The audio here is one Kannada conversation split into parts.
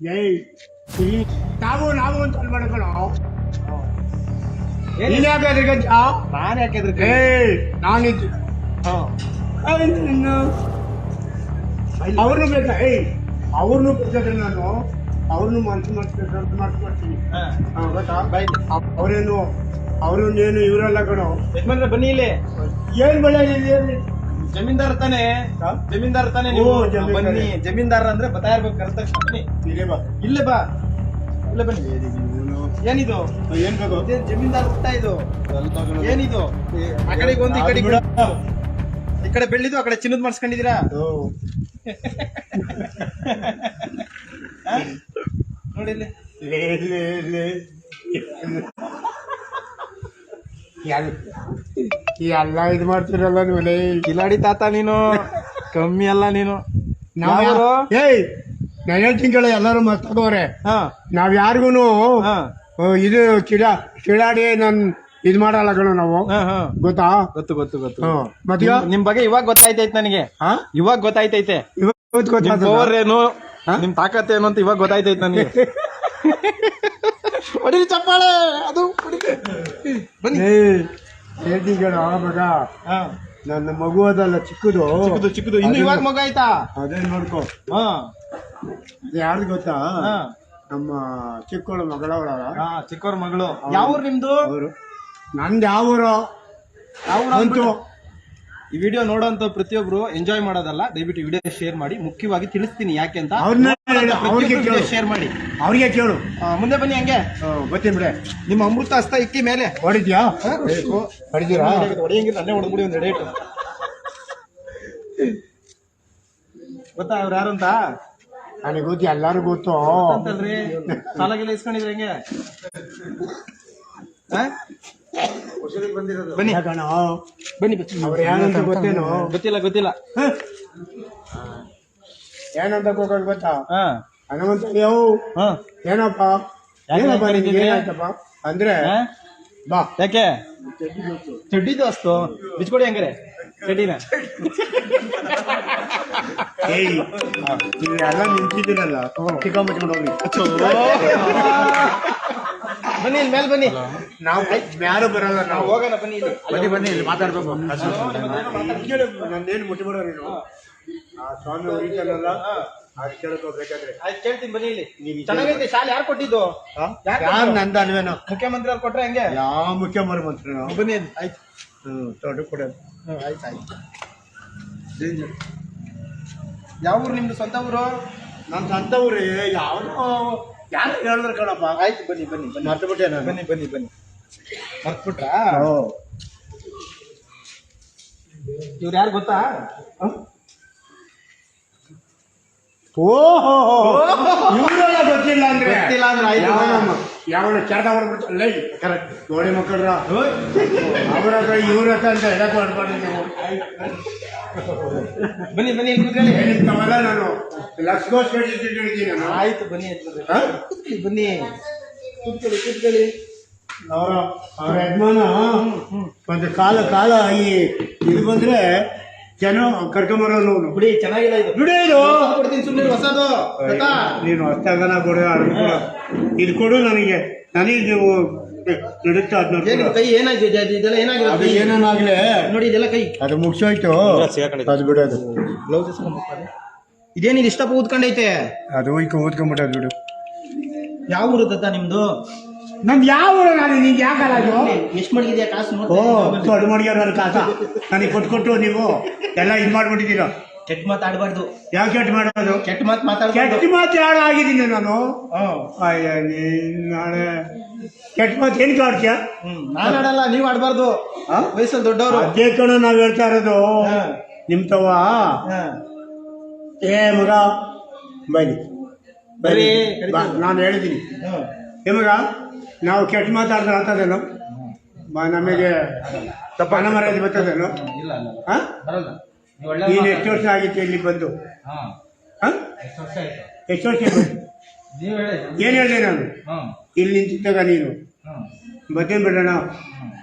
ಏಯ್ ಇಲ್ಲಿ ನಾವು ನಾವು ಅಂತ ಅನ್ಬೇಡ ನೀನ್ ಯಾಕೆ ಆ? ನಾನು ಯಾಕೆ ಹೆದ್ರಿಕೆ? ಏಯ್ ನಾನಿದ್ದು ಹಾ. ಅವ್ರನ್ನೂ ಬೇಕಾ? ಏಯ್ ಅವ್ರನ್ನೂ ಬೇಕಾದ್ರೆ ನಾನು ಅವ್ರನ್ನೂ ಮನ್ಸು ಮಾಡ್ತೀನಿ ಮನ್ಸು ಮಾಡ್ತೀನಿ. ಗೊತ್ತಾ. ಅವರೇನು ಇವರೆಲ್ಲ ಕಣೋ. ಬನ್ನಿ ಇಲ್ಲಿ. ಏನ್ ಬೆಳೆ ಇಲ್ಲಿ? ಜಮೀನ್ದಾರ್ ತಾನೆ? ಜಮೀನ್ದಾರ್ ತಾನೆ ಓ, ನೀವು ಜಮೀನ್ದಾರ್. ಬನ್ನಿ ಜಮೀನ್ದಾರ್ ಅಂದ್ರೆ ಬತ್ತಾ ಇರ್ಬೇಕು ಕರೆದ ತಕ್ಷಣ ಬನ್ನಿ. ಇಲ್ಲೇ ಬಾ. ಇಲ್ಲೇ ಬಾ. ಇಲ್ಲೇ ಬನ್ನಿ. ಏನಿದು? ಏನ್ ಬೇಕು? ಇದೇನ್ ಜಮೀನ್ದಾರ್ ಊಟ ಇದು. ಏನಿದು? ಆ ಕಡೆಗೆ ಒಂದು ಈ ಕಡೆ ಒಂದು. ಈ ಕಡೆ ಬೆಳ್ಳಿದು ಆ ಕಡೆ ಚಿನ್ನದ್ ಮಾಡಿಸ್ಕೊಂಡಿದೀರಾ. ನೋಡಿ ಇಲ್ಲಿ. ಎಲ್ಲ ಇದು ಮಾಡ್ತಿರಲ್ಲ ನೀವು ಲೇ ಕಿಲಾಡಿ ತಾತ ನೀನು. ಕಮ್ಮಿ ಅಲ್ಲ ನೀನು. ನಾವು ಏಯ್ ನಾನು ಹೇಳ್ತೀನಿ ಕೇಳ ಎಲ್ಲರೂ ಮಸ್ತವ್ರೆ ಹಾ. ನಾವ್ ಯಾರಿಗೂ ಹಾ. ಇದು ಕಿಲಾ ಕಿಡಾಡಿ ನನ್ ಇದು ಮಾಡಲ್ಲ ಕಣ ನಾವು. ಹಾ ಹಾ. ಗೊತ್ತಾ? ಗೊತ್ತು ಗೊತ್ತು ಗೊತ್ತು. ಮತ್ತೆ ನಿಮ್- ನಿಮ್ ಬಗ್ಗೆ ಇವಾಗ ಗೊತ್ತಾಯ್ತೈತೆ ನನಗೆ. ಹಾ? ಇವಾಗ ಗೊತ್ತಾಯ್ತೈತೆ. ಇವತ್ತು ನಿಮ್ ಗೊತ್ತಾಗ್ತದಾ? ಪವರ್ ಏನು? ನಿಮ್ ತಾಕತ್ ಏನು ಅಂತ ಇವಾಗ ಗೊತ್ತಾಯ್ತೈತೆ ನನಗೆ. ಹೊಡಿರಿ ಚಪ್ಪಾಳೆ ಅದು ಹೊಡಿರಿ. ಬನ್ನಿ ಏಯ್ ಹೇಳ್ತೀನಿ ಆ ಮಗ. ಹಾ. ನನ್ನ ಮಗು ಅದಲ್ಲ ಚಿಕ್ಕದು. ಚಿಕ್ಕದು ಚಿಕ್ಕದು. ಇನ್ನು ಇವಾಗ ಮಗ ಆಯ್ತಾ? ಅದೇ ನೋಡ್ಕೊ. ಹಾ. ಯಾರ್ದು ಗೊತ್ತಾ? ಹಾ. ನಮ್ಮ ಚಿಕ್ಕವಳ ಮಗಳವಳ ಹಾ ಚಿಕ್ಕವ್ರ ಮಗಳು. ಯಾವ ಊರು ನಿಮ್ದು? ಅವರು. ನಂದು ಯಾವ ಊರು ಯಾವ ಊರು ಅಂತು. ಈ ವಿಡಿಯೋ ನೋಡೋಂತ ಪ್ರತಿಯೊಬ್ರು ಎಂಜಾಯ್ ಮಾಡೋದಲ್ಲ ದಯವಿಟ್ಟು ವಿಡಿಯೋ ಶೇರ್ ಮಾಡಿ. ಮುಖ್ಯವಾಗಿ ತಿಳಿಸ್ತೀನಿ ಯಾಕೆ ಅಂತ. ಅವ್ರನ್ನ ಅವ್ರಿಗೆ ಕೇಳು. ಶೇರ್ ಮಾಡಿ. ಅವ್ರಿಗೆ ಕೇಳು. ಆ, ಮುಂದೆ ಬನ್ನಿ ಹಂಗೆ. ಗೊತ್ತೀನಿ ಬಿಡೆ. ನಿಮ್ಮ ಅಮೃತ ಹಸ್ತ ಇಕ್ಕಿ ಮೇಲೆ. ಹೊಡಿದ್ಯಾ? ಹೊಡಿತೀರಾ ಹೊಡೆಯಂಗಿಲ್ಲ ಹೊಡೆದ್ಬಿಡಿ ಒಂದು ಡೇಟ್ ಗೊತ್ತಾ ಅವ್ರು ಯಾರು ಅಂತ? ನನಗೆ ಗೊತ್ತು ಎಲ್ಲಾರು ಗೊತ್ತು. ಅಂತಲ್ರಿ ಸಾಲಾಗೆಲ್ಲ ಇಸ್ಕೊಂಡಿದ್ರೆ ಹೆಂಗೆ? ಆ? ಬನ್ನಿ. ಬನ್ನಿ ಬನ್ನಿ. ಅವ್ರು ಏನಂತ ಗೊತ್ತೇನು? ಗೊತ್ತಿಲ್ಲ ಗೊತ್ತಿಲ್ಲ. ಏನಂತ ಹೋಗೋದು ಗೊತ್ತಾ? ಹಾ. ಹನುಮಂತ ಯಾವ ಹಾ. ಏನಪ್ಪ? ಏನಪ್ಪ ಕರೀತಿದ್ರಿ? ಏನಾಯ್ತಪ್ಪ? ಅಂದ್ರೆ ಬಾ. ಯಾಕೆ? ಚಡ್ಡಿ ದೋಸ್ತು. ಬಿಚ್ಕೊಡಿ ಹಂಗಾರೆ. ಚಡ್ಡಿನ. ಏಯ್. ಎಲ್ಲ ನಿಂತಿದ್ದೀರಲ್ಲ. ಚಿಕ್ಕ ಮುಚ್ಕೊಂಡು ಹೋಗ್ರಿ. ಬನ್ನಿ ಇಲ್ಲಿ ಮೇಲೆ ಬನ್ನಿ. ನಾವು ಯಾರು ಬರಲ್ಲ ನಾವು. ಹೋಗೋಣ ಬನ್ನಿ ಇಲ್ಲಿ. ಬನ್ನಿ ಬನ್ನಿ ಇಲ್ಲಿ ಮಾತಾಡ್ಬೇಕು. ಮುಟ್ಟಿ ಮುಟ್ಟಿಬಿಡೋ ನೀನು? ಆ ಸ್ವಾಮಿ ಹೊಡಿತಾನಲ್ಲ ಅದು ಕೇಳ್ಕೋಬೇಕಾದ್ರೆ ಆಯ್ತು ಕೇಳ್ತೀನಿ ಬನ್ನಿ ಇಲ್ಲಿ. ಚೆನ್ನಾಗೈತೆ ಶಾಲೆ ಯಾರು ಕೊಟ್ಟಿದ್ದು? ಯಾರ್? ನಂದ ಅಲ್ವೇನೋ ಮುಖ್ಯಮಂತ್ರಿ ಅವ್ರು ಕೊಟ್ರೆ ಹಂಗೆ? ಯಾವ ಮುಖ್ಯಮಂತ್ರಿ ಬನ್ನಿ ಆಯ್ತು. ಹ್ಞೂ ದೊಡ್ಡ ಕೊಡೋದು ಹ್ಮ್, ಆಯ್ತು ಆಯ್ತು. ಯಾವ ಊರು ನಿಮ್ದು? ಸ್ವಂತ ಊರು? ನನ್ನ ಸ್ವಂತವ್ರಿ ಯಾವನೋ ಯಾರು ಹೇಳಿದ್ರು ಕಣಪ್ಪ? ಆಯ್ತು ಬನ್ನಿ ಬನ್ನಿ ಬನ್ನಿ ಮರ್ತು ಬಿಟ್ಟೆ ನಾನು. ಬನ್ನಿ ಬನ್ನಿ ಬನ್ನಿ. ಮರ್ತ್ಬಿಟ್ರಾ. ಇವ್ರು ಯಾರು ಗೊತ್ತಾ? ಓಹೋ. ಇವರೆಲ್ಲ ಗೊತ್ತಿಲ್ಲ ಅಂದ್ರೆ? ಗೊತ್ತಿಲ್ಲ ಅಂದ್ರೆ ಆಯ್ತು. ಯಾವನ ಹೊಡ್ಬಿಡ್ತು ಲೈ ಕರೆಕ್ಟ್ ಗೋಡೆ ಮಕ್ಕಳ ಅವ್ರ ಹತ್ರ ಇವ್ರ ಹತ್ರ ಅಂತ ಹೇಳಕ್ ಮಾಡ್ಬಾರ್ದು ನೀವು. ಬನ್ನಿ ಬನ್ನಿ ಏನಿರ್ತಾವಲ್ಲ ನಾನು. ಲಕ್ಷ್ಮೋಸ್ ಹೇಳಿದ್ದೀನಿ ನಾನು. ಆಯ್ತು ಬನ್ನಿ? ಬನ್ನಿ. ಕೂತ್ಕೊಳ್ಳಿ ಕೂತ್ಕೊಳ್ಳಿ. ಅವರ ಅವ್ರ ಯಜಮಾನ ಒಂದು ಕಾಲ ಕಾಲ ಈ ಇದು ಬಂದ್ರೆ ಜನ ಕರ್ಕೊಂಬರೋನು ಬಿಡಿ ಚೆನ್ನಾಗಿಲ್ಲ ಇದು. ಬಿಡು ಇದು. ಕೊಡ್ತೀನಿ ಸುಮ್ಮನೆ ಹೊಸದು. ಗೊತ್ತಾ? ನೀನು ಹೊಸ್ತಾಗನ ಕೊಡು ಅದು ಕೊಡು. ಇದು ಕೊಡು ನನಗೆ. ನನಗೆ ನೀವು ನಡುತ್ತಾ ಏನು ಅದನ್ನ ಕೈ ಏನಾಗಿದೆ ಅದು ಇದೆಲ್ಲ ಅದು ಏನಾಗಿರುತ್ತೆ ಏನೇನಾಗ್ಲಿ ನೋಡಿ ಇದೆಲ್ಲ ಕೈ. ಅದು ಮುಗಿಸೋಯ್ತು. ಬಿಡು ಅದು. ಬ್ಲೌಸ್ ಇದೇನಿದು ಇಷ್ಟಪ್ಪ ಊದ್ಕೊಂಡೈತೆ? ಅದು ಈಗ ಓದ್ಕೊಂಬಿಟ್ಟದು ಬಿಡು. ಯಾವ ಊರು ತತ್ತ ನಿಮ್ದು? ನಮ್ದು ಯಾವ ಊರು ನಾನು ನಿಂಗೆ ಯಾಕಲ್ಲ ಅದು? ಎಷ್ಟು ಮಡಗಿದೆ ಕಾಸು ಓ ದೊಡ್ಡ ಮಡಿಗೆ ನನ್ನ ಕಾಸ ನನಗೆ ಕೊಟ್ಟು ಕೊಟ್ಟು ನೀವು ಎಲ್ಲ ಇದು ಮಾಡ್ಬಿಟ್ಟಿದ್ದೀರ? ಕೆಟ್ಟ ಮಾತಾಡಬಾರ್ದು ಯಾವ ಕೆಟ್ಟ ಮಾಡಬಾರ್ದು ಕೆಟ್ಟ ಮಾತು ಮಾತಾಡ ಕೆಟ್ಟ ಮಾತು ಯಾರು ಆಗಿದ್ದೀನಿ ನಾನು? ಅಯ್ಯ ನಾಳೆ ಕೆಟ್ಟ ಮಾತು ಏನು ಕಾಡ್ತೀಯ ಹ್ಮ್ ನಾನು ಆಡಲ್ಲ ನೀವು ಆಡಬಾರ್ದು? ವಯಸ್ಸಲ್ಲಿ ದೊಡ್ಡವರು. ಅದೇ ಕಣ ನಾವು ಹೇಳ್ತಾ ಇರೋದು. ನಿಮ್ ತವ ಏ ಮಗ ಬನ್ನಿ ಬರೀ ನಾನು ಹೇಳಿದ್ದೀನಿ. ಏ ಮಗ ನಾವು ಕೆಟ್ಟ ಮಾತಾಡಿದ್ರೆ ಅಂತದೇನು ಬಾ ನಮಗೆ ತಪ್ಪ ಮರ್ಯಾದೆ ಬರ್ತದೇನು? ನೀನು ಎಷ್ಟು ವರ್ಷ ಆಗಿತ್ತು ಇಲ್ಲಿ ಬಂದು? ಹಾ. ಹಾ? ಎಷ್ಟು ವರ್ಷ ಆಯ್ತು? ಎಷ್ಟು ವರ್ಷ ಬಂದು ಹೇಳಿ. ಏನು ಹೇಳಿದೆ ನಾನು? ಇಲ್ಲಿ ನಿಂತಿದ್ದಾಗ ನೀನು? ಬರ್ತೇನೆ ಬಿಡೋಣ?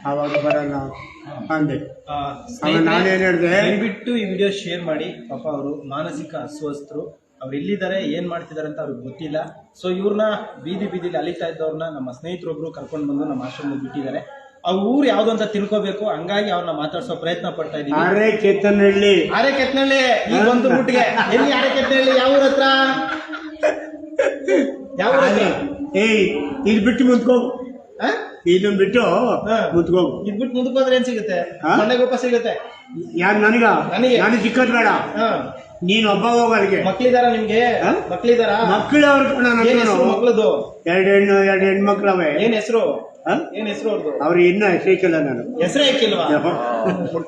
ಆವಾಗ ಬರೋಣ ಅಂದೆ. ನಾನೇನು ಹೇಳಿದೆ? ಬಿಟ್ಟು ಈ ವಿಡಿಯೋ ಶೇರ್ ಮಾಡಿ. ಪಾಪ ಅವರು ಮಾನಸಿಕ ಅಸ್ವಸ್ಥರು. ಅವ್ರು ಇಲ್ಲಿದ್ದಾರೆ ಏನು ಮಾಡ್ತಿದ್ದಾರೆ ಅಂತ ಅವ್ರಿಗೆ ಗೊತ್ತಿಲ್ಲ. ಸೊ ಇವ್ರನ್ನ ಬೀದಿ ಬೀದಿಲಿ ಅಲಿತಾ ಇದ್ದವ್ರನ್ನ ನಮ್ಮ ಸ್ನೇಹಿತರೊಬ್ಬರು ಕರ್ಕೊಂಡು ಬಂದು ನಮ್ಮ ಆಶ್ರಮದಲ್ಲಿ ಬಿಟ್ಟಿದ್ದಾರೆ. ಅವ್ರ ಊರು ಯಾವ್ದು ಅಂತ ತಿಳ್ಕೊಬೇಕು ಹಂಗಾಗಿ ಅವ್ರನ್ನ ಮಾತಾಡ್ಸೋ ಪ್ರಯತ್ನ ಪಡ್ತಾ ಇದೀವಿ ಅರೆ ಕೆತ್ತನಹಳ್ಳಿ ಅರೆ ಕೆತ್ತನಹಳ್ಳಿ ಈಗ ಒಂದು ರೂಟ್ಗೆ ಎಲ್ಲಿ ಅರೆ ಕೆತ್ತನಹಳ್ಳಿ ಯಾವ ಊರ ಹತ್ರ? ಯಾವ ಏಯ್ ಇದು ಬಿಟ್ಟು ಆ? ಇದನ್ನ ಬಿಟ್ಟು ಹಾ. ಮುಂದ್ಕೋಗು. ಇದ್ ಬಿಟ್ಟು ಮುಂದಕ್ಕೆ ಹೋದ್ರೆ ಏನ್ ಸಿಗುತ್ತೆ? ಮನೆಗೋಪ ಸಿಗುತ್ತೆ? ಯಾರು ನನಗ? ನನಗೆ. ಚಿಕ್ಕದ್ ಬೇಡ ಹಾ. ನೀನ್ ಒಬ್ಬ ಹೋಗಲ್ಗೆ ಮಕ್ಳಿದಾರ? ನಿಮ್ಗೆ? ಮಕ್ಳಿದಾರ ಮಕ್ಕಳು ಅವ್ರ ಮಕ್ಳದು ಎರಡು ಹೆಣ್ಣು ಎರಡು ಹೆಣ್ಮಕ್ಳವೆ. ಏನ್ ಹೆಸರು? ಏನ್ ಹೆಸರು ಅವ್ರದ್ದು ಅವ್ರು ಇನ್ನ ಇಕ್ಕಿಲ್ಲ ನಾನು. ಹೆಸರು ಇಕ್ಕಿಲ್ಲ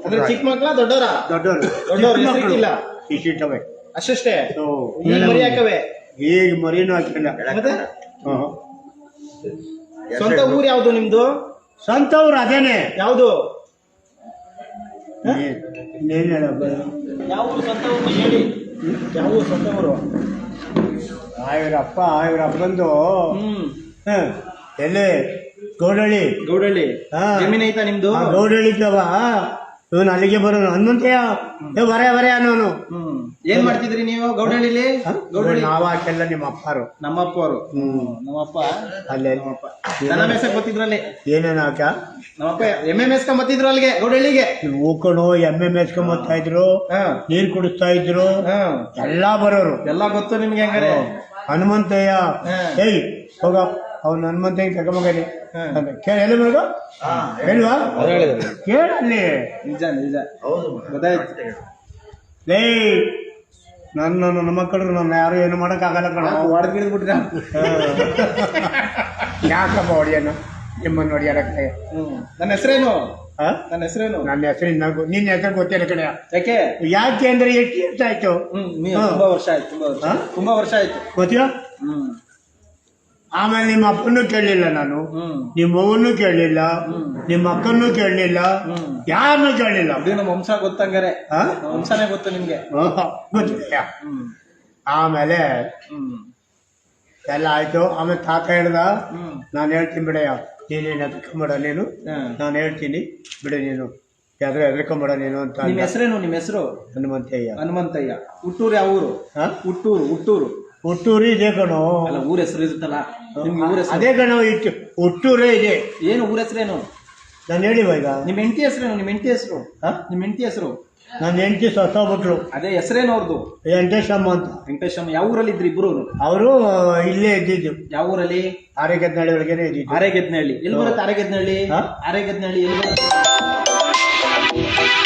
ಅಂದ್ರೆ ಚಿಕ್ಕ ಮಕ್ಳ ದೊಡ್ಡವರ? ದೊಡ್ಡವರು. ದೊಡ್ಡವ್ರ ಹೆಸರಿಕ್ಕಿಲ್ಲ ಇಷ್ಟಿಟ್ಟವೆ. ಅಷ್ಟೇ. ಈಗ ಮರಿ ಹಾಕವೆ ಈಗ ಮರಿನೂ ಹಾಕಿಲ್ಲ. ಸ್ವಂತ ಊರ್ ಯಾವ್ದು ನಿಮ್ದು? ಸ್ವಂತ ಊರ್ ಅದೇನೆ. ಯಾವ್ದು? ಇನ್ನೇನ್ ಹೇಳಪ್ಪ? ಯಾವ ಊರು ಸ್ವಂತ ಊರು ಹೇಳಿ. ಯಾವ ಊರು ಸ್ವಂತ ಊರು ಆ ಇವ್ರ ಅಪ್ಪ ಇವ್ರ ಅಪ್ಪಂದು ಹ್ಮ್. ಹ, ಎಲ್ಲಿ? ಗೌಡಳ್ಳಿ. ಗೌಡಳ್ಳಿ. ಹಾ. ಜಮೀನ್ ಐತ ನಿಮ್ದು? ಗೌಡಳ್ಳಿ ಗೌಡಳ್ಳಿದ್ದವ ಇವನು ಅಲ್ಲಿಗೆ ಬರೋನು. ಹನುಮಂತಯ್ಯ ಏ ಬರೇ ಬರೇ ಅನ್ನೋನು. ಹ್ಮ್. ಏನ್ ಮಾಡ್ತಿದ್ರಿ ನೀವು ಗೌಡಳ್ಳಿಲಿ ಹ? ಗೌಡಳ್ಳಿ ನಾವ ಆಕೆಲ್ಲ ನಿಮ್ಮ ಅಪ್ಪಾರು. ನಮ್ಮಪ್ಪ ಅವರು. ಹ್ಮ್. ನಮ್ಮಪ್ಪ ಅಲ್ಲೇ ನಮ್ಮಪ್ಪ. ದನ ಮೇಸಕ್ ಗೊತ್ತಿದ್ರಲ್ಲಿ ಏನೇನು ಆಕ ನಮ್ಮಪ್ಪ ಎಮ್ಮೆ ಮೇಸ್ಕೊಂಡ್ ಬತ್ತಿದ್ರು ಅಲ್ಲಿಗೆ ಗೌಡಳ್ಳಿಗೆ ಹೂಕೊಂಡು ಎಮ್ಮೆ ಬರ್ತಾ ಇದ್ರು ನೀರ್ ಕುಡಿಸ್ತಾ ಇದ್ರು ಎಲ್ಲಾ ಬರೋರು. ಎಲ್ಲ ಗೊತ್ತು ನಿಮ್ಗೆ ಹಂಗಾರೆ? ಹನುಮಂತಯ್ಯ ಹೇಳಿ ಏಯ್ ಹೋಗ. ಅವ್ನು ಹನುಮಂತಯ್ಯ ಕರ್ಕೊಂಬಗಲಿ ಹಾ. ಕೇಳ ಎಲ್ಲಿ ಮಗ ಹೇಳುವಾ? ಕೇಳಲ್ಲಿ ನಿಜ ನಿಜ. ಗೊತ್ತಾಯ್ತು. ಲೇ ನನ್ನ ನನ್ನ ಮಕ್ಕಳು ನನ್ನ ಯಾರು ಏನು ಮಾಡೋಕ್ಕಾಗಲ್ಲ ಕಣ. ಹೊಡೆದ್ ಬಿಟ್ರ ಯಾಕಪ್ಪ ಹೊಡಿಯೋಣ ನಿಮ್ಮನ್ನು ಹೊಡಿಯೋಣಕ್ಕೆ ಹ್ಮ್. ನನ್ನ ಹೆಸರೇನು? ನನ್ನ ಹೆಸರೇನು? ನನ್ನ ಹೆಸರು ನನಗೂ ನಿನ್ನ ಹೆಸರು ಗೊತ್ತಿಲ್ಲ ಕಡೆ ಯಾಕೆ? ಯಾಕೆ ಅಂದ್ರೆ ಎಷ್ಟು ವರ್ಷ ಆಯ್ತು? ಹ್ಮ್. ತುಂಬಾ ವರ್ಷ ಆಯ್ತು ತುಂಬಾ ವರ್ಷ. ತುಂಬಾ ವರ್ಷ ಆಯ್ತು. ಹ್ಮ್. ಆಮೇಲೆ ನಿಮ್ಮ ಅಪ್ಪನೂ ಕೇಳಲಿಲ್ಲ ನಾನು. ನಿಮ್ಮ ಅವ್ವನ್ನೂ ಕೇಳಲಿಲ್ಲ. ನಿಮ್ಮ ಅಕ್ಕನ್ನು ಕೇಳಲಿಲ್ಲ. ಯಾರನ್ನು ಕೇಳಲಿಲ್ಲ. ಇದು ನಮ್ಮ ವಂಶ ಗೊತ್ತಂಗಾರೆ. ಆ? ವಂಶನೇ ಗೊತ್ತು ನಿಮ್ಗೆ. ಗೊತ್ತಿಲ್ಲ. ಹ್ಮ್. ಆಮೇಲೆ ಹ್ಮ್. ಎಲ್ಲ ಆಯ್ತು. ಆಮೇಲೆ ತಾತ ಹೇಳ್ದ ಹ್ಮ್. ನಾನು ಹೇಳ್ತೀನಿ ಬಿಡಯ್ಯ. ನೀನೇನು ಹೆದರ್ಕೊಂಬೇಡ ನೀನು. ನಾನು ಹೇಳ್ತೀನಿ. ಬಿಡು ನೀನು. ಯಾವ್ದ್ರೆ ಹೆದರ್ಕೊಂಬೇಡ ನೀನು ಅಂತ ನಿಮ್ಮ ಹೆಸರೇನು ನಿಮ್ಮ ಹೆಸರು? ಹನುಮಂತಯ್ಯ. ಹನುಮಂತಯ್ಯ. ಹುಟ್ಟೂರು ಯಾವ ಊರು? ಹಾ? ಹುಟ್ಟೂರು ಹುಟ್ಟೂರು. ಹುಟ್ಟೂರಿ ಇದೆ ಕಣೋ. ಅಲ್ಲ ಊರ ಹೆಸರು ಇರುತ್ತಲ್ಲ. ನಿಮ್ಗೆ ಊರ ಹೆಸರು? ಅದೇ ಗಣ ಇಟ್ಟು ಒಟ್ಟೂರೇ ಇದೆ. ಏನು ಊರ ಹೆಸರೇನು? ನಾನು ಹೇಳಿವ ಈಗ. ನಿಮ್ಮ ಹೆಂಡತಿ ಹೆಸರೇನು? ನಿಮ್ಮ ಹೆಂಡತಿ ಹೆಸರು? ಹಾ? ನಿಮ್ಮ ಹೆಂಡತಿ ಹೆಸರು? ನನ್ನ ಹೆಂಡತಿ ಸತ್ತೋಗ್ಬಿಟ್ರು ಅದೇ ಹೆಸರೇನು ಅವ್ರದ್ದು ವೆಂಕಟೇಶಮ್ಮ ಅಂತ. ವೆಂಕಟೇಶಮ್ಮ ಯಾವ ಊರಲ್ಲಿ ಇದ್ರಿ ಇಬ್ರು? ಅವರು ಇಲ್ಲೇ ಇದ್ದಿದ್ದು. ಯಾವ ಊರಲ್ಲಿ? ಆರೇಗದ್ನಹಳ್ಳಿ ಒಳಗೇನೆ ಇದ್ದಿದ್ದು. ಆರೇಗದ್ನಹಳ್ಳಿ. ಎಲ್ಲಿ ಬರುತ್ತೆ ಆರೇಗದ್ನಹಳ್ಳಿ? ಹಾ? ಆರೆಗೆದ್ನಹಳ್ಳಿ ಎಲ್ಲಿ ಬರುತ್ತೆ?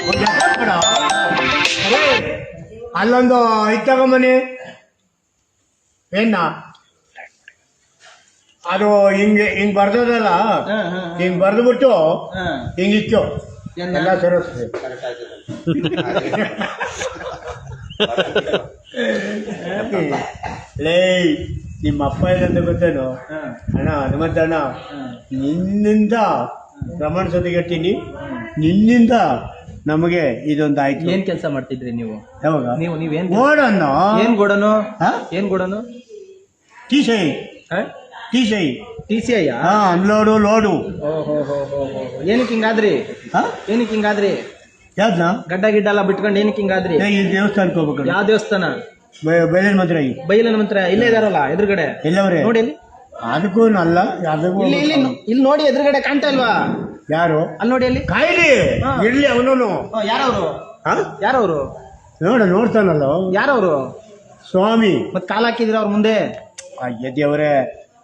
ಒಂದ್ ಎಕರೆ ಕಣ. ಅರೇ, ಅಲ್ಲೊಂದು ಮನೆ ಏನ ಅದು ಹಿಂಗೆ ಹಿಂಗ್ ಬರ್ದದಲ್ಲ? ಹಾ, ಹಾ, ಹಾ. ಹಿಂಗ್ ಬರ್ದ್ಬಿಟ್ಟು ಬಿಟ್ಟು ಹಿಂಗಿತ್ತು? ಎಲ್ಲ ಸರೋಸ್ತದೆ ಲೇ ನಿಮ್ಮ ಅಪ್ಪ ಏನಂತ ಗೊತ್ತೇನು? ಅಣ್ಣ ಹನುಮಂತಣ್ಣ ಅಣ್ಣ ನಿನ್ನಿಂದ ರಮಣ ಸತಿಗಟ್ಟಿನಿ ನಿನ್ನಿಂದ ನಮಗೆ ಇದೊಂದು ಆಯ್ತು ಏನ್ ಕೆಲಸ ಮಾಡ್ತಿದ್ರಿ ನೀವು? ಯಾವಾಗ? ನೀವು ನೀವೇನ್ ಗೋಡನ್ನು? ಏನ್ ಗೋಡನು ಹಾ? ಏನ್ ಗೋಡನು ಟೀ ಸೈ ಟಿ ಸೈ ಟಿ ಸಿ ಐ ಹಾ ಅನ್ಲೋಡು ಲೋಡು. ಏನಕ್ಕೆ ಹಿಂಗಾದ್ರಿ? ಹಾ? ಏನಕ್ಕೆ ಹಿಂಗಾದ್ರಿ? ಯಾವ್ದನ್ನ ಗಡ್ಡ ಗಿಡ್ಡ ಎಲ್ಲ ಬಿಟ್ಕೊಂಡು ಏನಕ್ಕೆ ಹಿಂಗಾದ್ರಿ? ಈ ದೇವಸ್ಥಾನಕ್ಕೆ ಹೋಗ್ಬೇಕು ಯಾವ ದೇವಸ್ಥಾನ? ಬಯಲಿನ ಮಂತ್ರ ಈ. ಬೈಲನ ಮಂತ್ರ ಇಲ್ಲೇ ಇದಾರಲ್ಲ ಎದುರುಗಡೆ? ಎಲ್ಲವ್ರೆ? ನೋಡಿ ಇಲ್ಲಿ. ಅದಕ್ಕೂ ಅಲ್ಲ ಅದಕ್ಕೂ ಇಲ್ಲಿ ಇಲ್ಲಿ ಇಲ್ಲಿ ನೋಡಿ ಎದುರುಗಡೆ ಕಾಣ್ತಾ ಇಲ್ವಾ? ಯಾರು? ಅಲ್ಲಿ ನೋಡಿ ಅಲ್ಲಿ. ಕಾಯ್ಲಿ ಹಾ. ಇರ್ಲಿ ಅವನು ಯಾರವರು? ಯಾರವ್ರು ಯಾರವರು? ನೋಡ ನೋಡ್ತಾನಲ್ಲ ಯಾರವರು? ಸ್ವಾಮಿ. ಮತ್ ಕಾಲ್ ಹಾಕಿದ್ರ ಅವ್ರ ಮುಂದೆ? ಅಯ್ಯ ದೇವ್ರೆ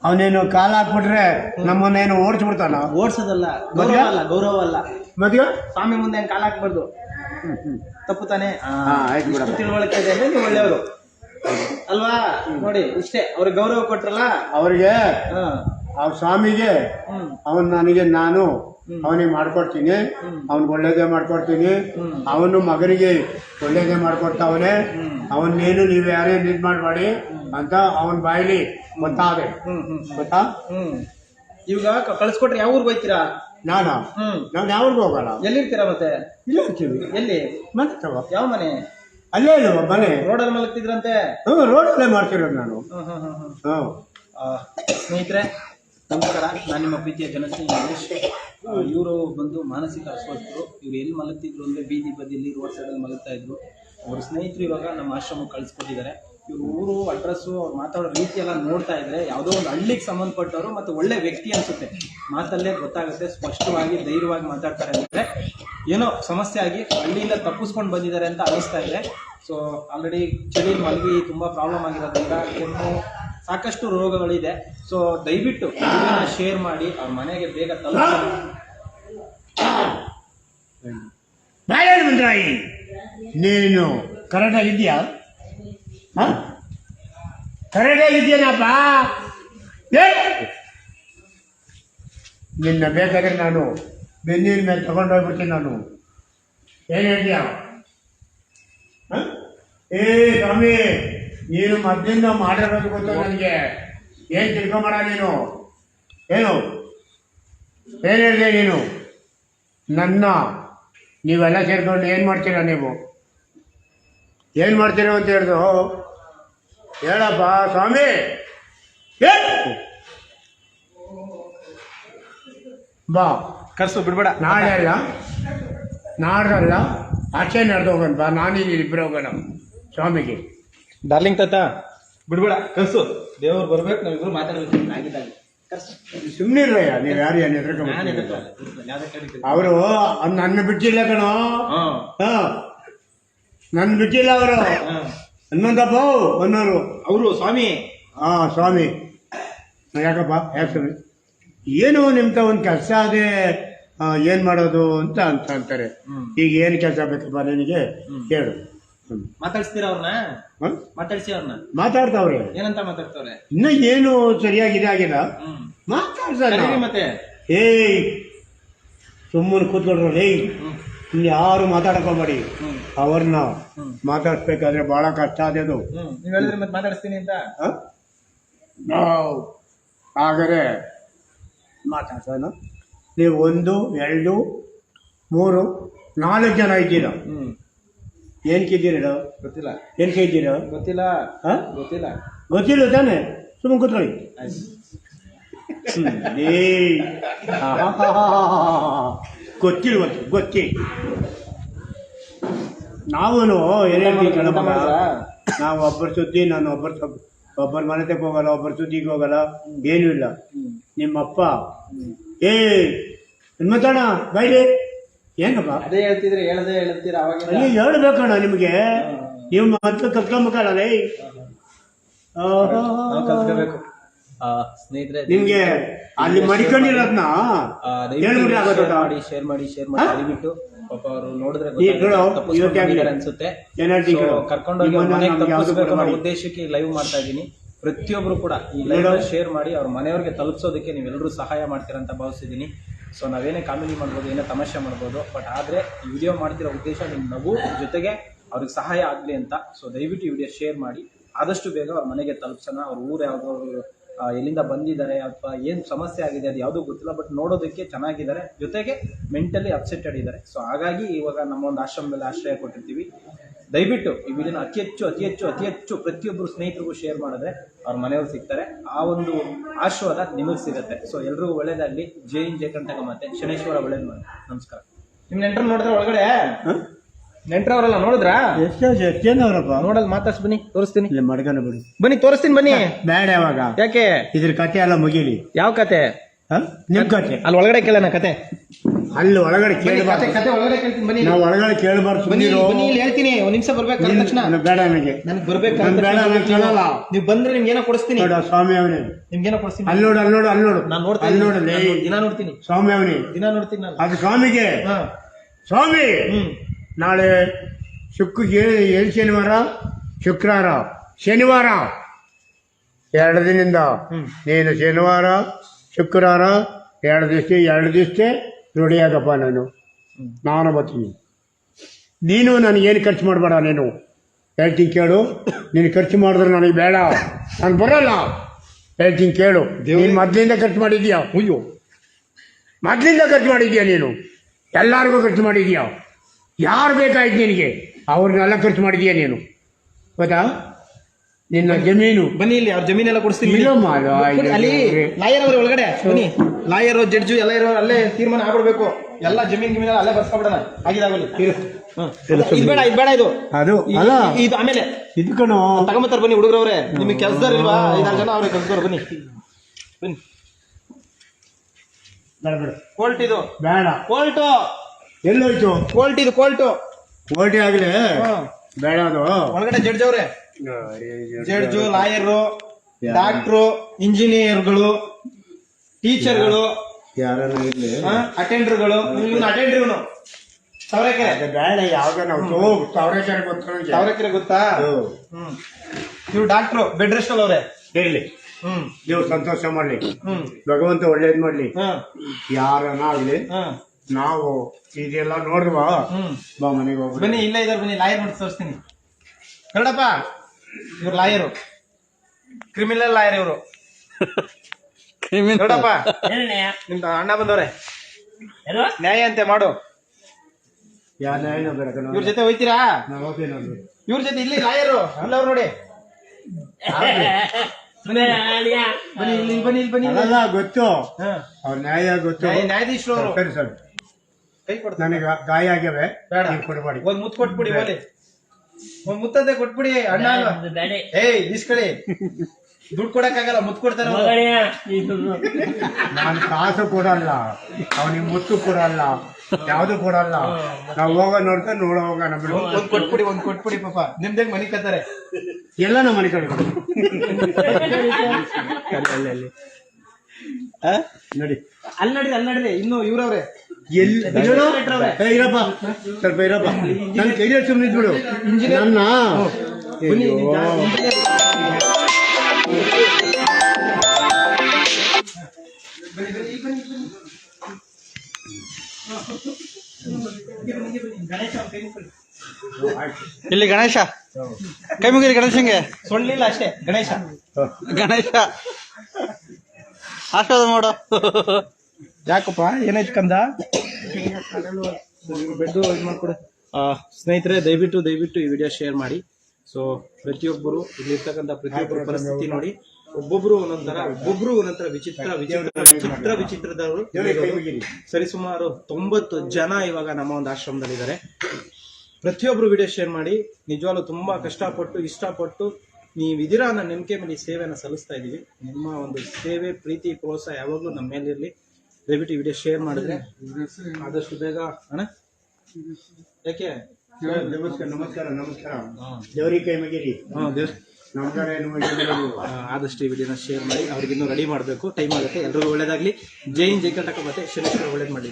ಅವನೇನು ಕಾಲ ಹಾಕ್ಬಿಟ್ರೆ ನಮ್ಮನ್ನೇನು ಓಡಿಸ್ಬಿಡ್ತಾನ? ಓಡ್ಸೋದಲ್ಲ ಮದ್ವೆ? ಗೌರವ ಅಲ್ಲ ಗೌರವ ಅಲ್ಲ. ಮದ್ವೆ ಸ್ವಾಮಿ ಮುಂದೆ ಏನ್ ಕಾಲ ಹಾಕ್ಬಾರ್ದು? ತಪ್ಪು ತಾನೇ? ಆಯ್ತು. ತಿಳುವಳಿಕೆ ಇದೆ ಅಂದ್ರೆ ನೀವು ಒಳ್ಳೆಯವರು. ಅಲ್ವಾ? ನೋಡಿ ಇಷ್ಟೇ. ಅವ್ರಿಗೆ ಗೌರವ ಕೊಟ್ರಲ್ಲ? ಅವ್ರಿಗೆ ಅವ್ರ ಆ ಸ್ವಾಮಿಗೆ ಅವನ್ ನನಗೆ ನಾನು. ಅವನಿಗೆ ಮಾಡ್ಕೊಡ್ತೀನಿ. ಅವನ್ ಅವನ್ಗೆ ಒಳ್ಳೇದೇ ಮಾಡ್ಕೊಡ್ತೀನಿ. ಅವನು ಮಗನಿಗೆ ಒಳ್ಳೇದೇ ಮಾಡ್ಕೊಡ್ತಾವನೆ. ಅವನ್ ಅವನ್ನೇನು ನೀವು ಯಾರೇ ಇದು ಮಾಡಬೇಡಿ ಅಂತ ಅವನ ಬಾಯಿಲಿ ಗೊತ್ತಾದೆ. ಗೊತ್ತಾ? ಇವಾಗ ಕಳ್ಸ್ಕೊಟ್ರೆ ಯಾವ ಊರ್ಗ್ ಹೋಯ್ತೀರಾ ನಾನಾ? ನಾನು ಯಾವ ಯಾವ್ರಿಗೂ ಹೋಗಲ್ಲ ಎಲ್ಲಿರ್ತೀರಾ ಮತ್ತೆ? ಇಲ್ಲ ಇರ್ತೀವಿ ಎಲ್ಲಿ? ಮನೆ. ಯಾವ ಮನೆ? ಅಲ್ಲೇ ಇಲ್ವ ಮನೆ. ರೋಡಲ್ಲಿ ಮಲಗ್ತಿದ್ರಂತೆ? ಹ್ಞೂ ರೋಡಲ್ಲೇ ಮಾಡ್ತಿರೋದು ನಾನು. ಹ್ಞೂ ಸ್ನೇಹಿತರೆ ನಮಸ್ಕಾರ, ನಾನು ನಿಮ್ಮ ಪ್ರೀತಿಯ ಜನಶ್ರೀ ಗಣೇಶ್ ಇವರು ಬಂದು ಮಾನಸಿಕ ಅಸ್ವಸ್ಥರು. ಇವರು ಎಲ್ಲಿ ಮಲಗ್ತಿದ್ರು ಅಂದರೆ ಬೀದಿ ಬದಿಯಲ್ಲಿ ರೋಡ್ ಸೈಡಲ್ಲಿ ಮಲಗ್ತಾ ಇದ್ರು. ಅವ್ರ ಸ್ನೇಹಿತರು ಇವಾಗ ನಮ್ಮ ಆಶ್ರಮಕ್ಕೆ ಕಳಿಸ್ಕೊಟ್ಟಿದ್ದಾರೆ. ಇವರು ಊರು, ಅಡ್ರೆಸ್ಸು, ಅವ್ರು ಮಾತಾಡೋ ರೀತಿ ಎಲ್ಲ ನೋಡ್ತಾ ಇದ್ರೆ ಯಾವುದೋ ಒಂದು ಹಳ್ಳಿಗೆ ಸಂಬಂಧಪಟ್ಟವರು ಮತ್ತು ಒಳ್ಳೆ ವ್ಯಕ್ತಿ ಅನಿಸುತ್ತೆ. ಮಾತಲ್ಲೇ ಗೊತ್ತಾಗುತ್ತೆ, ಸ್ಪಷ್ಟವಾಗಿ, ಧೈರ್ಯವಾಗಿ ಮಾತಾಡ್ತಾರೆ ಅಂದರೆ ಏನೋ ಸಮಸ್ಯೆ ಆಗಿ ಹಳ್ಳಿಯಿಂದ ತಪ್ಪಿಸ್ಕೊಂಡು ಬಂದಿದ್ದಾರೆ ಅಂತ ಅನಿಸ್ತಾ ಇದೆ. ಸೊ ಆಲ್ರೆಡಿ ಚಳಿ ಮಲ್ಗಿ ತುಂಬ ಪ್ರಾಬ್ಲಮ್ ಆಗಿರೋದ್ರಿಂದ ಕೆಮ್ಮು ಸಾಕಷ್ಟು ರೋಗಗಳಿದೆ. ಸೊ ದಯವಿಟ್ಟು ಶೇರ್ ಮಾಡಿ, ಅವ್ರ ಮನೆಗೆ ಬೇಗ ತಲುಪಿ ನೀನು ಕರೆಕ್ಟಾಗಿದ್ಯಾ ಕರೆಕ್ಟಾಗಿದ್ಯೇನಪ್ಪ ನಿನ್ನ ಬೇಕಾದ್ರೆ ನಾನು ಬೆನ್ನಿನ ಮೇಲೆ ತಗೊಂಡೋಗ್ಬಿಡ್ತೀನಿ ನಾನು. ಏನು ಹೇಳ್ತೀಯ? ಏ, ಸ್ವಾಮಿ ನೀನು ಮೊದಲಿಂದ ಮಾಡಿರೋದು ಗೊತ್ತು ನನಗೆ? ಏನು ತಿಳ್ಕೊಂಬೇಡ ನೀನು? ಏನು? ಏನು ಹೇಳಿದೆ ನೀನು? ನನ್ನ ನೀವೆಲ್ಲ ಸೇರ್ಕೊಂಡು ಏನು ಮಾಡ್ತೀರಾ ನೀವು? ಏನು ಮಾಡ್ತೀರಾ ಅಂತ ಹೇಳಿದ್ರು ಹೇಳಪ್ಪ ಸ್ವಾಮಿ! ಏ! ಬಾ. ಕರ್ಸು ಬಿಡ್ಬೇಡ. ನಾಳೆ ಅಲ್ಲ ನಾಡ್ರಲ್ಲ ಆಚೆ ನಡೆದು ಹೋಗೋಣ ಬಾ. ನಾನೀನು ಇಬ್ಬರು ಹೋಗೋಣ ಸ್ವಾಮಿಗೆ. ಡಾರ್ಲಿಂಗ್ ತಾತ. ಬಿಡ್ಬೇಡ ಕಲ್ಸು ದೇವ್ರು ಬರ್ಬೇಕು ನಾವಿಬ್ರು ಮಾತಾಡ್ಬೇಕು. ಆಗಿದ್ದಾಗ. ಕರ್ಸು. ನೀವ್ ಯಾರು ಏನು ನಾನು. ಯಾವ್ದಕ್ಕೆ ಅವರು ನನ್ನ ಬಿಟ್ಟಿಲ್ಲ ಕಣೋ. ಹಾ. ಹಾ. ನನ್ನ ಬಿಟ್ಟಿಲ್ಲ ಅವರು. ಹನ್ನೊಂದಪ್ಪ ಹನುಮಂತಪ್ಪ ಅನ್ನೋರು. ಅವರು ಸ್ವಾಮಿ. ಹಾ ಸ್ವಾಮಿ. ಯಾಕಪ್ಪ ಯಾಕೆ ಸ್ವಾಮಿ? ಏನು ನಿಮ್ತ ಒಂದು ಕೆಲಸ ಅದೇ ಏನು ಮಾಡೋದು ಅಂತ ಅಂತ ಅಂತಾರೆ. ಈಗ ಏನು ಕೆಲಸ ಬೇಕಪ್ಪ ನಿನಗೆ? ಹೇಳು. ಮಾತಾಡ್ಸ್ತೀರ ಅವ್ರನ್ನ? ಮಾತಾಡ್ಸಿ ಅವ್ರನ್ನ. ಮಾತಾಡ್ತಾವ್ರೆ. ಏನಂತ ಮಾತಾಡ್ತಾವ್ರೆ? ಇನ್ನ ಏನು ಸರಿಯಾಗಿ ಇದಾಗಿಲ್ಲ ಮಾತಾಡ್ತಾರೆ ಮತ್ತೆ. ಏಯ್ ಸುಮ್ಮನೆ ಕೂತ್ಕೊಳ್ರಲ್ಲ ಏಯ್ ಯಾರು ಮಾತಾಡ್ಕೊಬೇಡಿ ಅವ್ರನ್ನ. ಮಾತಾಡ್ಸ್ಬೇಕಾದ್ರೆ ಬಹಳ ಕಷ್ಟ ಅದೇದು ನೀವು ಹೇಳಿದ್ರೆ ಮತ್ತೆ ಮಾತಾಡಿಸ್ತೀನಿ ಅಂತ? ನಾವು ಹಾಗಾದ್ರೆ ಮಾತಾಡ್ಸೋಣ. ನೀವು ಒಂದು ಎರಡು ಮೂರು ನಾಲ್ಕು ಜನ ಇದ್ದೀರ? ಹ್ಮ್ ಏನಕ್ಕಿದ್ದೀರ ಗೊತ್ತಿಲ್ಲ. ಏನು ಇದ್ದೀರ ಗೊತ್ತಿಲ್ಲ. ಹಾಂ? ಗೊತ್ತಿಲ್ಲ. ಗೊತ್ತಿಲ್ಲ ತಾನೆ? ಸುಮ್ಮನೆ ಕೂತ್ಕೊಳ್ಳಿ. ಗೊತ್ತಿಲ್ಲ. ಗೊತ್ತಿಲ್ವಂತೆ ಗೊತ್ತಿ. ನಾವು ಏನು ಹೇಳ್ತೀವಿ? ನಾವು ಒಬ್ಬರ ಸುದ್ದಿ ನಾನು ಒಬ್ಬರ ಒಬ್ಬರ ಮನೆ ಹೋಗಲ್ಲ ಒಬ್ಬರ ಸುದ್ದಿಗೆ ಹೋಗಲ್ಲ ಏನೂ ಇಲ್ಲ. ನಿಮ್ಮಪ್ಪ. ಏ ಏ ಹನುಮಂತಣ್ಣ ಬೈಲಿ ಏನಪ್ಪ? ಅದೇ ಹೇಳ್ತಿದ್ರೆ ಹೇಳದೆ ಹೇಳ್ತೀರ? ಅವಾಗ ಅಲ್ಲಿ ಹೇಳ್ಬೇಕಣ್ಣ ನಿಮಗೆ. ನೀವು ಮತ್ತೆ ಕಲ್ತ್ಕೊಂಬೇಕಲ್ಲ ಲೇ. ನಾವು ಕಲ್ತ್ಕೋಬೇಕು ಸ್ನೇಹಿತರೆ ನಿಮ್ಗೆ ಅಲ್ಲಿ ಮಡಿಕೊಂಡಿರೋದ್ನ ಹೇಳ್ಬಿಟ್ರೆ ಆಗೋದಾ? ಮಾಡಿ ಶೇರ್ ಮಾಡಿ ಶೇರ್ ಮಾಡಿ. ದಯವಿಟ್ಟು. ಪಾಪ ಅವರು ನೋಡಿದ್ರೆ ಹೋಗು, ಅನ್ಸುತ್ತೆ. ಕರ್ಕೊಂಡೋಗಿ ಮನೆಗೆ ತಪ್ಪಿಸ್ಬೇಕು ಅನ್ನೋ ಉದ್ದೇಶಕ್ಕೆ ಲೈವ್ ಮಾಡ್ತಾ ಇದ್ದೀನಿ. ಪ್ರತಿಯೊಬ್ರು ಕೂಡ ಈ ಲೈವ್. ಶೇರ್ ಮಾಡಿ ಅವ್ರ ಮನೆಯವ್ರಿಗೆ ತಲುಪಿಸೋದಕ್ಕೆ ನೀವೆಲ್ಲರೂ ಸಹಾಯ ಮಾಡ್ತೀರಾ ಅಂತ ಭಾವಿಸಿದ್ದೀನಿ. ಸೊ ನಾವೇನೇ ಕಾಮಿಡಿ ಮಾಡ್ಬೋದು, ಏನೇ ತಮಾಷೆ ಮಾಡ್ಬೋದು ಬಟ್ ಆದರೆ ಈ ವಿಡಿಯೋ ಮಾಡ್ತಿರೋ ಉದ್ದೇಶ ನಿಮ್ಮ ನಗು ಜೊತೆಗೆ ಅವ್ರಿಗೆ ಸಹಾಯ ಆಗಲಿ ಅಂತ. ಸೊ ದಯವಿಟ್ಟು ಈ ವಿಡಿಯೋ ಶೇರ್ ಮಾಡಿ. ಆದಷ್ಟು ಬೇಗ ಅವ್ರ ಮನೆಗೆ ತಲುಪಿಸೋಣ. ಅವ್ರ ಊರು ಯಾವುದೋ ಎಲ್ಲಿಂದ ಬಂದಿದ್ದಾರೆ ಅಥವಾ ಏನು ಸಮಸ್ಯೆ ಆಗಿದೆ ಅದು ಯಾವುದೂ ಗೊತ್ತಿಲ್ಲ ಬಟ್ ನೋಡೋದಕ್ಕೆ ಚೆನ್ನಾಗಿದ್ದಾರೆ. ಜೊತೆಗೆ ಮೆಂಟಲಿ ಅಪ್ಸೆಟೆಡ್ ಇದ್ದಾರೆ. ಸೊ ಹಾಗಾಗಿ ಇವಾಗ ನಮ್ಮ ಒಂದು ಆಶ್ರಮದಲ್ಲಿ ಆಶ್ರಯ ಕೊಟ್ಟಿರ್ತೀವಿ. ದಯವಿಟ್ಟು ಈ ವಿಡಿಯೋನ ಅತಿ ಹೆಚ್ಚು ಅತಿ ಹೆಚ್ಚು ಅತಿ ಹೆಚ್ಚು ಪ್ರತಿಯೊಬ್ಬರು ಸ್ನೇಹಿತರಿಗೂ ಶೇರ್ ಮಾಡಿದ್ರೆ ಅವ್ರ ಮನೆಯವ್ರು ಸಿಗ್ತಾರೆ. ಆ ಒಂದು ಆಶೀರ್ವಾದ ನಿಮಗೆ ಸಿಗುತ್ತೆ. ಸೊ ಎಲ್ರಿಗೂ ಒಳ್ಳೇದಾಗಲಿ. ಜೈ ಇನ್ ಜೈ ಕಂಟಕ ಮತ್ತೆ ಶನೇಶ್ವರ ಒಳ್ಳೇದು ಮಾಡಿ ನಮಸ್ಕಾರ. ನಿಮ್ಮ ನೆಂಟರು ನೋಡಿದ್ರೆ ಒಳಗಡೆ ನೆಂಟ್ರವರೆಲ್ಲ ನೋಡಿದ್ರಾ? ಎಷ್ಟು ಎಷ್ಟೇನವ್ರಪ್ಪ ನೋಡಲ್ ಮಾತಾಡ್ಸ್ ಬನ್ನಿ ತೋರಿಸ್ತೀನಿ. ಇಲ್ಲ ಮಡ್ಗನ ಬಿಡು ಬನ್ನಿ ತೋರಿಸ್ತೀನಿ ಬನ್ನಿ. ಬೇಡ ಯಾವಾಗ? ಯಾಕೆ? ಇದ್ರ ಕತೆ ಎಲ್ಲ ಮುಗೀಲಿ. ಯಾವ ಕತೆ? ಹ? ನಿಮ್ ಕತೆ. ಅಲ್ಲಿ ಒಳಗಡೆ ಕೇಳೋಣ ಕತೆ. ಅಲ್ಲಿ ಒಳಗಡೆ ಬನ್ನಿ, ಕೇಳಬಾರ್ದು. ಕತೆ ಒಳಗಡೆ ಕೇಳ್ತೀನಿ ಬನ್ನಿ. ನಾವು ಒಳಗಡೆ ಕೇಳಬಾರ್ದು ಬನ್ನಿ ಸುಮ್ಮನಿರು ಬನ್ನಿ ಇಲ್ಲಿ ಹೇಳ್ತೀನಿ. ಒಂದ್ ನಿಮಿಷ ಬರ್ಬೇಕು ಅಂದ ತಕ್ಷಣ. ಬೇಡ ನನಗೆ. ನನಗೆ ಬರ್ಬೇಕು ನಾನ್ ಬೇಡ ನಾನು ಕೇಳಲ್ಲ. ನೀವು ಬಂದ್ರೆ ನಿಮ್ಗೆ ಏನೋ ಕೊಡಿಸ್ತೀನಿ. ನೋಡ ಸ್ವಾಮಿ ಅವನೇ. ನಿಮ್ಗೆ ಏನೋ ಕೊಡಿಸ್ತೀನಿ. ಅಲ್ಲಿ ನೋಡು ಅಲ್ಲಿ ನೋಡು ಅಲ್ಲಿ ನೋಡು. ನಾನು ನೋಡ್ತೀನಿ ಅಲ್ಲಿ. ನೋಡಲಿ ದಿನ ನೋಡ್ತೀನಿ. ಸ್ವಾಮಿ ಅವನೇ. ದಿನ ನೋಡ್ತೀನಿ ನಾನು. ಅದು ಸ್ವಾಮಿಗೆ. ಹಾ. ಸ್ವಾಮಿ. ಹ್ಮ್. ನಾಳೆ ಶುಕ್ರ ಏನು ಶನಿವಾರ? ಶುಕ್ರವಾರ ಶನಿವಾರ. ಎರಡು ದಿನದಿಂದ. ನೀನು ಶನಿವಾರ ಶುಕ್ರವಾರ ಎರಡು ದಿವಸ ಎರಡು ದಿವಸ ರೂಢಿಯಾಗಪ್ಪ ನಾನು. ನಾನು ಬರ್ತೀನಿ. ನೀನು ನನಗೇನು ಖರ್ಚು ಮಾಡಬೇಡ ನೀನು? ಹೇಳ್ತೀನಿ ಕೇಳು. ನೀನು ಖರ್ಚು ಮಾಡಿದ್ರೆ ನನಗೆ ಬೇಡ. ನಾನು ಬರೋಲ್ಲ. ಹೇಳ್ತೀನಿ ಕೇಳು. ನೀನು ಮೊದಲಿಂದ ಖರ್ಚು ಮಾಡಿದ್ಯಾ ಅಯ್ಯೋ. ಮೊದಲಿಂದ ಖರ್ಚು ಮಾಡಿದ್ಯಾ ನೀನು? ಎಲ್ಲರಿಗೂ ಖರ್ಚು ಮಾಡಿದ್ಯಾ ಯಾರು ಬೇಕಾಯ್ತು ನಿನಗೆ? ಅವ್ರನ್ನೆಲ್ಲ ಖರ್ಚು ಮಾಡಿದೀಯ ನೀನು? ಗೊತ್ತಾ? ನಿನ್ನ ಜಮೀನು. ಬನ್ನಿ ಇಲ್ಲಿ ಅವ್ರ ಜಮೀನೆಲ್ಲ ಕೊಡಿಸ್ತೀನಿ. ಇಲ್ಲಮ್ಮ, ಅಲ್ಲಿ ಲಾಯರ್ ಅವ್ರ ಒಳಗಡೆ ಬನ್ನಿ. ಲಾಯರ್ ಜಡ್ಜು ಎಲ್ಲ ಇರೋ ಅಲ್ಲೇ ತೀರ್ಮಾನ ಆಗ್ಬಿಡ್ಬೇಕು. ಎಲ್ಲ ಜಮೀನ್ ಜಮೀನೆಲ್ಲ ಅಲ್ಲೇ ಬರ್ಸ್ಕೊಬಿಡೋಣ. ಆಗಿದಾಗಲಿ ಇದು ಬೇಡ ಇದು ಬೇಡ ಇದು. ಅದು ಅಲ್ಲ. ಇದು ಆಮೇಲೆ. ತಗೊಂಬತ್ತಾರೆ ಬನ್ನಿ ಹುಡುಗರವ್ರೆ. ನಿಮಗೆ ನಿಮ್ಗೆ ಇಲ್ವಾ ಐದಾರು ಜನ ಅವ್ರೆ ಕೆಲಸ ಬನ್ನಿ. ಬನ್ನಿ. ಕೋಲ್ಟ್ ಇದು. ಬೇಡ. ಕೋಲ್ಟು ಎಲ್ಲೋಯ್ತು? ಕೋಲ್ಟ್ ಇದು ಕೋಲ್ಟು ಕೋಲ್ಟಿ ಆಗ್ಲಿ? ಬೇಡ ಅದು. ಒಳಗಡೆ ಜಡ್ಜ್ ಅವ್ರೆ. ಜಡ್ಜು ಲಾಯರು ಡಾಕ್ಟ್ರು ಇಂಜಿನಿಯರ್ಗಳು ಟೀಚರ್ಗಳು ಯಾರನ್ನ ಇರ್ಲಿ? ಅಟೆಂಡರ್ಗಳು ಇವನು ಅಟೆಂಡರ್ ಇವನು. ಅದು ಬೇಡ ಯಾವ್ದೋ ನಾವು ಜನ ಗೊತ್ತು ಸಾವಿರಕೆರೆ ಗೊತ್ತಾ? ಹ್ಮ್. ಇವ್ರು ಡಾಕ್ಟ್ರು ಬೆಡ್ ರೆಸ್ಟ್ ಅವ್ರೆ. ಹೇಳಿ ಹ್ಮ್. ನೀವು ಸಂತೋಷ ಮಾಡ್ಲಿ. ಹ್ಮ್. ಭಗವಂತ ಒಳ್ಳೇದ್ ಮಾಡ್ಲಿ. ಹ್ಮ್ ಯಾರನ್ನ ಆಗ್ಲಿ. ಹ್ಮ್ ನಾವು ಇದೆಲ್ಲ ನೋಡ್ರಿ ಹ್ಮ್. ಬಾ ಮನೆಗೆ ಹೋಗ್ ಬನ್ನಿ ಇಲ್ಲೇ ಇದಾರೆ ಬನ್ನಿ ಲಾಯರ್ ಮಾಡಿ ತೋರಿಸ್ತೀನಿ. ನೋಡಪ್ಪ ಇವ್ರು ಲಾಯರು. ಕ್ರಿಮಿನಲ್ ಲಾಯರ್ ಇವರು. ನೋಡಪ್ಪ. ನಿಮ್ ಅಣ್ಣ ಬಂದವ್ರೆ. ನ್ಯಾಯ ಅಂತೆ ಮಾಡು. ಯಾರ ನ್ಯಾಯ. ಇವ್ರ ಜೊತೆ ಹೋಯ್ತೀರಾ? ನಾವು ಹೋಗ್ತೀವಿ ನೋಡ್ರಿ. ಇವ್ರ ಜೊತೆ ಇಲ್ಲಿ ಲಾಯರು. ಅಲ್ಲವ್ರು ನೋಡಿ. ಬನ್ನಿ ಬನ್ನಿ ಇಲ್ಲಿ ಬನ್ನಿ ಇಲ್ಲಿ ಬನ್ನಿ. ಅಲ್ಲ ಗೊತ್ತು. ಹಾ. ಅವ್ರ ನ್ಯಾಯ ಗೊತ್ತು. ನ್ಯಾಯ- ನ್ಯಾಯಾಧೀಶರು ಅವರು. ಸರಿ ಸರಿ. ಕೈ ಕೊಡ್ತೀನಿ. ನನಗೆ ಗಾಯ ಆಗ್ಯಾವೆ ಬೇಡ. ನೀವು ಕೊಡಬೇಡಿ. ಒಂದ್ ಮುತ್ತು ಕೊಟ್ಬಿಡಿ ಓಲಿ ಒಂದ್ ಮುತ್ತಂತೆ ಕೊಟ್ಬಿಡಿ ಅಣ್ಣ ಅಲ್ವಾ? ಏಯ್ ಇಸ್ಕಳಿ ದುಡ್ಡು ಕೊಡಕ್ಕಾಗಲ್ಲ ಮುತ್ತು ಕೊಡ್ತಾರೆ ಅವ್ರು. ನಾನು ಕಾಸು ಕೊಡಲ್ಲ ಅವನಿಗೆ ಮುತ್ತು ಕೊಡಲ್ಲ ಯಾವ್ದು ಕೊಡಲ್ಲ. ನಾವು ಹೋಗೋ ನೋಡ್ತಾ ನೋಡೋ ಹೋಗ ಬಿಡು. ಒಂದ್ ಒಂದ್ ಕೊಟ್ಬಿಡಿ ಒಂದ್ ಕೊಟ್ಬಿಡಿ ಪಾಪ. ನಿಮ್ದೇ ಮನಿ ಕತ್ತಾರೆ ಎಲ್ಲ ನಮ್ಮ ಮನೆ ಕಡೆ ಕೊಡು. ನೋಡಿ. ಅಲ್ಲಿ ನಡ್ರಿ ಅಲ್ಲಿ ನಡ್ರಿ. ಇನ್ನು ಇವ್ರವ್ರೆ. ಎಲ್ಲಿ? ಏ, ಇರಪ್ಪ. ಸ್ವಲ್ಪ ಇರಪ್ಪ. ನನ್ನ ಕೈಯಲ್ಲಿ ಸುಮ್ಮನೆ ಇದ್ಬಿಡು ನನ್ನ. ಇಲ್ಲಿ ಗಣೇಶ. ಕೈ ಮುಗಿಲಿ ಗಣೇಶಂಗೆ ಸೊಳ್ಳಿಲ್ಲ ಅಷ್ಟೇ ಗಣೇಶ. ಗಣೇಶ. ಆಶೀರ್ವಾದ ಮಾಡು. ಯಾಕಪ್ಪ? ಏನಾಯ್ತು ಕಂದ? ಬೆಡ್ಡು ಇದು ಮಾಡ್ಕೊಡು. ಸ್ನೇಹಿತರೆ, ದಯವಿಟ್ಟು ದಯವಿಟ್ಟು ಈ ವಿಡಿಯೋ ಶೇರ್ ಮಾಡಿ. ಸೊ ಪ್ರತಿಯೊಬ್ಬರು ಇಲ್ಲಿ ಇಲ್ಲಿರ್ತಕ್ಕಂಥ ಪ್ರತಿಯೊಬ್ಬರ ಪರಿಸ್ಥಿತಿ ನೋಡಿ. ಒಬ್ಬೊಬ್ರು ಒಂದೊಂದರ ಒಬ್ಬೊಬ್ರು ಒಂದೊಂದರ ವಿಚಿತ್ರ ವಿಚಿತ್ರ ವಿಚಿತ್ರ, ವಿಚಿತ್ರದವರು. ಸರಿಸುಮಾರು ತೊಂಬತ್ತು ಜನ ಇವಾಗ ನಮ್ಮ ಒಂದು ಆಶ್ರಮದಲ್ಲಿದ್ದಾರೆ. ಪ್ರತಿಯೊಬ್ರು ವಿಡಿಯೋ ಶೇರ್ ಮಾಡಿ. ನಿಜವಾಗ್ಲೂ ತುಂಬಾ ಕಷ್ಟಪಟ್ಟು, ಇಷ್ಟಪಟ್ಟು ನೀವಿದ್ದೀರಾ ಅನ್ನೋ ನಂಬಿಕೆ ಮೇಲೆ ಸೇವೆಯನ್ನು ಸಲ್ಲಿಸ್ತಾ ಇದ್ದೀವಿ. ನಿಮ್ಮ ಒಂದು ಸೇವೆ, ಪ್ರೀತಿ, ಪ್ರೋತ್ಸಾಹ ಯಾವಾಗಲೂ ನಮ್ಮ ಮೇಲಿರಲಿ. ದಯವಿಟ್ಟು ಈ ವಿಡಿಯೋ ಶೇರ್ ಮಾಡಿದ್ರೆ ಆದಷ್ಟು ಬೇಗ ಅಣ್ಣ? ಯಾಕೆ? ನಮಸ್ಕಾರ ನಮಸ್ಕಾರ ನಮಸ್ಕಾರ. ದೇವರಿಗೆ ಕೈ ಮಗಿರಿ ಹಾಂ ದೇವ್ರ ನಮಸ್ಕಾರ ಏನು ಆದಷ್ಟು ಈ ವಿಡಿಯೋನ ಶೇರ್ ಮಾಡಿ ಅವ್ರಿಗೆ ಇನ್ನೂ ರೆಡಿ ಮಾಡಬೇಕು. ಟೈಮ್ ಆಗುತ್ತೆ. ಎಲ್ರಿಗೂ ಒಳ್ಳೇದಾಗ್ಲಿ. ಜೈನ್ ಜೈ ಕರ್ನಾಟಕ ಮತ್ತೆ ಶನೇಶ್ವರ ಒಳ್ಳೇದು ಮಾಡಿ